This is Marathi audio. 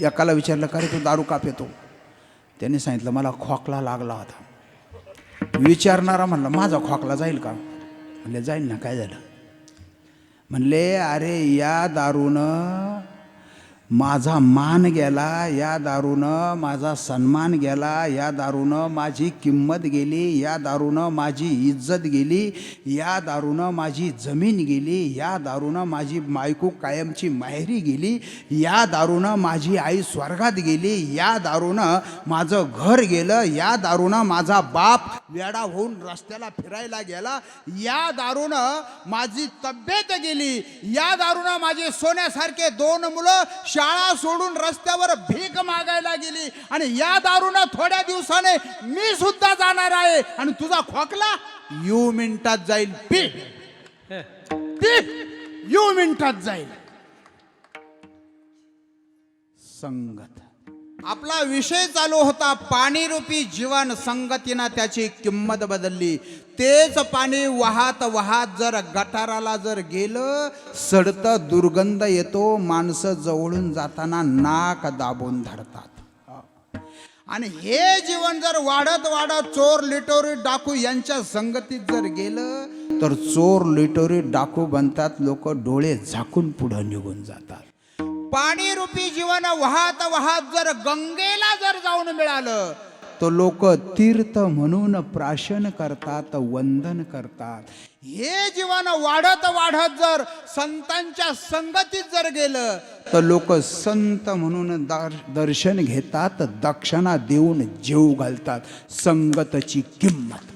एकाला विचारलं का रे तू दारू का पितो त्याने सांगितलं मला खोकला लागला होता. विचारणारा म्हणला माझा खोकला जाईल का? म्हणले जाईल ना काय झालं? म्हणले अरे या दारूनं माझा मान गेला या दारूनं माझा सन्मान गेला या दारूनं माझी किंमत गेली या दारूनं माझी इज्जत गेली या दारूनं माझी जमीन गेली या दारूनं माझी बायको कायमची माहेरी गेली या दारूनं माझी आई स्वर्गात गेली या दारूनं माझं घर गेलं या दारूनं माझा बाप वेडा होऊन रस्त्याला फिरायला गेला या दारूनं माझी तब्येत गेली या दारूनं माझे सोन्यासारखे दोन मुलं शाळा सोडून रस्त्यावर भीक मागायला गेली. आणि या दारूनं थोड्या दिवसाने मी सुद्धा जाणार आहे. आणि तुझा खोकला यू मिनिटात जाईल. पी. पी यू मिनिटात जाईल. संगत. आपला विषय चालू होता पाणी रूपी जीवन संगतीनं त्याची किंमत बदलली. तेच पाणी वाहत वाहत जर गटाराला जर गेलं सडतं दुर्गंध येतो माणसं जवळून जाताना नाक दाबून धरतात. आणि हे जीवन जर वाढत वाढत चोर लिटोरी डाकू यांच्या संगतीत जर गेलं तर चोर लिटोरी डाकू बनतात लोक डोळे झाकून पुढं निघून जातात. पाणी रूपी जीवन वाहत वाहत जर गंगेला जर जाऊन मिळालं तर लोक तीर्थ म्हणून प्राशन करतात वंदन करतात. हे जीवन वाढत वाढत जर संतांच्या संगतीत जर गेलं तर लोक संत म्हणून दर्शन घेतात दक्षिणा देऊन जीव घालतात. संगतची किंमत.